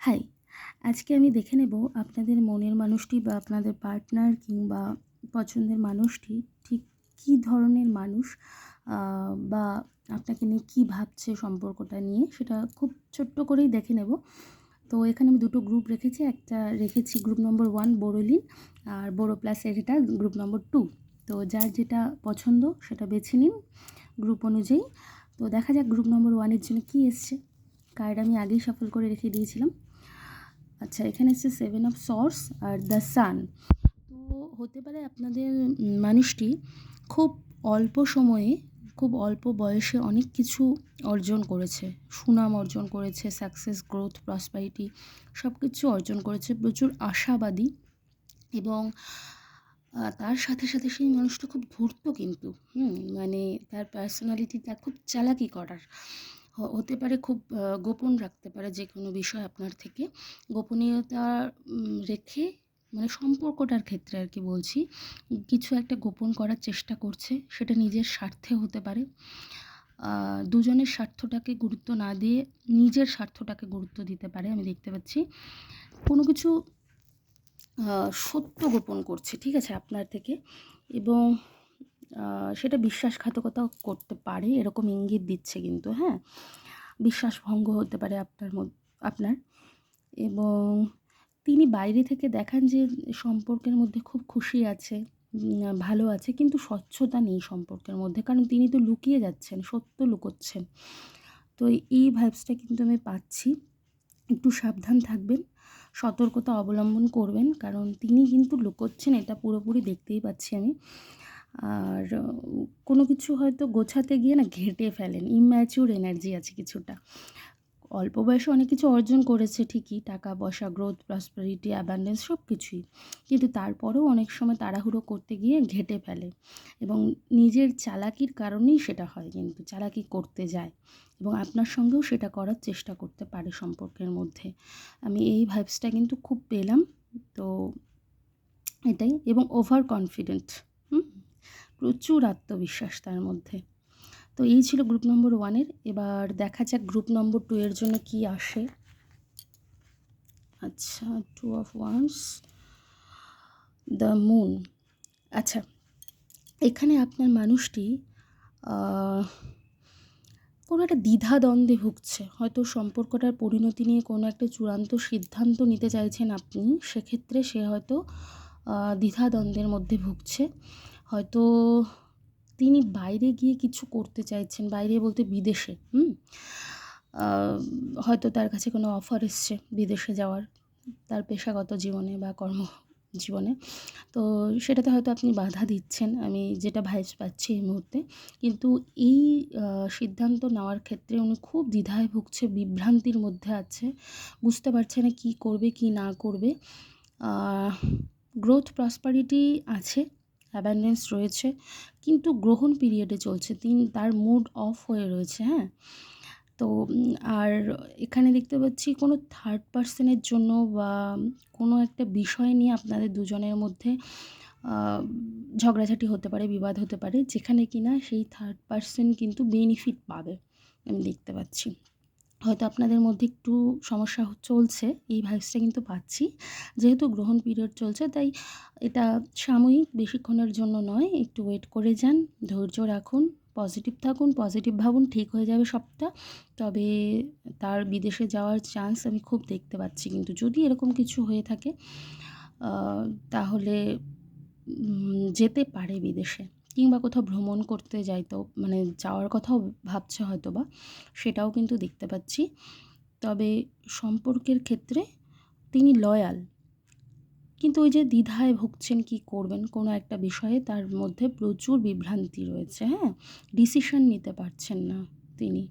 High, আজকে আমি দেখে নেব আপনাদের মনের মানুষটি বা আপনাদের পার্টনার কিংবা পছন্দের মানুষটি ঠিক কী ধরনের মানুষ বা আপনাকে নিয়ে কী ভাবছে সম্পর্কটা নিয়ে সেটা খুব ছোট্ট করেই দেখে নেব। তো এখানে আমি দুটো গ্রুপ রেখেছি, একটা রেখেছি গ্রুপ নম্বর ওয়ান বোরোলিন আর বোরো প্লাস এটা গ্রুপ নম্বর টু তো যার যেটা পছন্দ সেটা বেছে নিন গ্রুপ অনুযায়ী। তো দেখা যাক গ্রুপ নম্বর ওয়ানের জন্য কী এসছে। কার্ড আমি আগেই সফল করে রেখে দিয়েছিলাম। আচ্ছা এখানে এসছে সেভেন অফ সর্স আর দ্য সান তো হতে পারে আপনাদের মানুষটি খুব অল্প সময়ে, খুব অল্প বয়সে অনেক কিছু অর্জন করেছে। সুনাম অর্জন করেছে সাকসেস গ্রোথ প্রসপারিটি সব কিছু অর্জন করেছে, প্রচুর আশাবাদী এবং তার সাথে সাথে সেই মানুষটা খুব ধূর্ত কিন্তু, হুম মানে তার পার্সোনালিটিটা খুব চালাকি করার। হতে পারে খুব গোপন রাখতে পারে যে কোনো বিষয় আপনার থেকে। গোপনীয়তা রেখে মানে সম্পর্কটার ক্ষেত্রে আর কি বলছি, কিছু একটা গোপন করার চেষ্টা করছে, সেটা নিজের স্বার্থে হতে পারে। দুজনের স্বার্থটাকে গুরুত্ব না দিয়ে নিজের স্বার্থটাকে গুরুত্ব দিতে পারে, আমি দেখতে পাচ্ছি। কোনো কিছু সত্য গোপন করছে, ঠিক আছে, আপনার থেকে। এবং সেটা বিশ্বাসঘাতকতা করতে পারে, এরকম ইঙ্গিত দিচ্ছে কিন্তু হ্যাঁ? বিশ্বাসভঙ্গ হতে পারে আপনার আপনার। এবং তিনি বাইরে থেকে দেখান যে সম্পর্কের মধ্যে খুব খুশি আছে ভালো আছে, কিন্তু স্বচ্ছতা নেই সম্পর্কের মধ্যে, কারণ তিনি তো লুকিয়ে যাচ্ছেন, সত্য লুকোচ্ছেন। তো এই ভাইবসটা কিন্তু আমি পাচ্ছি। একটু সাবধান থাকবেন, সতর্কতা অবলম্বন করবেন, কারণ তিনি কিন্তু লুকোচ্ছেন, এটা পুরোপুরি দেখতেই পাচ্ছি আমি। আর কোনো কিছু হয়তো গোছাতে গিয়ে না ঘেঁটে ফেলেন ইম্যাচিউর এনার্জি আছে কিছুটা। অল্প বয়সে অনেক কিছু অর্জন করেছে ঠিকই, টাকা পয়সা গ্রোথ প্রসপারিটি অ্যাবান্ডেন্স সব কিছুই। কিন্তু তারপরেও অনেক সময় তাড়াহুড়ো করতে গিয়ে ঘেঁটে ফেলে এবং নিজের চালাকির কারণেই সেটা হয় কিন্তু, চালাকি করতে যায় এবং আপনার সঙ্গেও সেটা করার চেষ্টা করতে পারে সম্পর্কের মধ্যে। আমি এই ভাইবসটা কিন্তু খুব পেলাম, তো এটাই এবং ওভার কনফিডেন্ট প্রচুর আত্মবিশ্বাস তার মধ্যে। তো এই ছিল গ্রুপ নম্বর ওয়ানের এবার দেখা যাক গ্রুপ নম্বর টু এর জন্য কি আসে। আচ্ছা two of once the moon আচ্ছা এখানে আপনার মানুষটি কোনো একটা দ্বিধা দ্বন্দ্বে ভুগছে। হয়তো সম্পর্কটার পরিণতি নিয়ে কোনো একটা চূড়ান্ত সিদ্ধান্ত নিতে চাইছেন আপনি। সেক্ষেত্রে সে হয়তো আহ, দ্বিধা দ্বন্দ্বের মধ্যে ভুগছে। হয়তো তিনি বাইরে গিয়ে কিছু করতে চাইছেন, বাইরে বলতে বিদেশে, হুম? হয়তো তার কাছে কোনো অফার এসছে বিদেশে যাওয়ার, তার পেশাগত জীবনে বা কর্ম জীবনে তো সেটাতে হয়তো আপনি বাধা দিচ্ছেন, আমি যেটা ভাইস পাচ্ছি এই মুহূর্তে। কিন্তু এই সিদ্ধান্ত নেওয়ার ক্ষেত্রে উনি খুব দ্বিধায় ভুগছে, বিভ্রান্তির মধ্যে আছে, বুঝতে পারছে না কী করবে, কি না করবে। গ্রোথ প্রসপারিটি আছে অ্যাবান্ডেন্স রয়েছে, কিন্তু গ্রহণ পিরিয়ডে চলছে। তিন, তার মুড অফ হয়ে রয়েছে হ্যাঁ? তো আর এখানে দেখতে পাচ্ছি কোনো থার্ড পার্সনের জন্য বা কোনো একটা বিষয় নিয়ে আপনাদের দুজনের মধ্যে ঝগড়াঝাটি হতে পারে, বিবাদ হতে পারে, যেখানে কিনা সেই থার্ড পার্সন কিন্তু বেনিফিট পাবে, আমি দেখতে পাচ্ছি। হয়তো আপনাদের মধ্যে একটু সমস্যা চলছে, এই ভাইবসটা কিন্তু পাচ্ছি। যেহেতু গ্রহণ পিরিয়ড চলছে, তাই এটা সাময়িক বেশিক্ষণের জন্য নয়, একটু ওয়েট করে যান, ধৈর্য রাখুন পজিটিভ থাকুন পজিটিভ ভাবুন, ঠিক হয়ে যাবে সবটা। তবে তার বিদেশে যাওয়ার চান্স আমি খুব দেখতে পাচ্ছি। কিন্তু যদি এরকম কিছু হয়ে থাকে তাহলে যেতে পারে বিদেশে। কিংবা কোথাও ভ্রমণ করতে যাইতো মানে যাওয়ার কথাও ভাবছে হয়তো বা সেটাও কিন্তু দেখতে পাচ্ছি। তবে সম্পর্কের ক্ষেত্রে তিনি লয়াল কিন্তু ওই যে দ্বিধায় ভুগছেন কি করবেন, কোনো একটা বিষয়ে তার মধ্যে প্রচুর বিভ্রান্তি রয়েছে হ্যাঁ? ডিসিশন নিতে পারছেন না তিনি,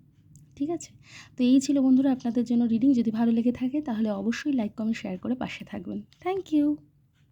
ঠিক আছে? তো এই ছিল বন্ধুরা আপনাদের জন্য রিডিং যদি ভালো লেগে থাকে তাহলে অবশ্যই লাইক কমেন্ট শেয়ার করে পাশে থাকবেন। Thank you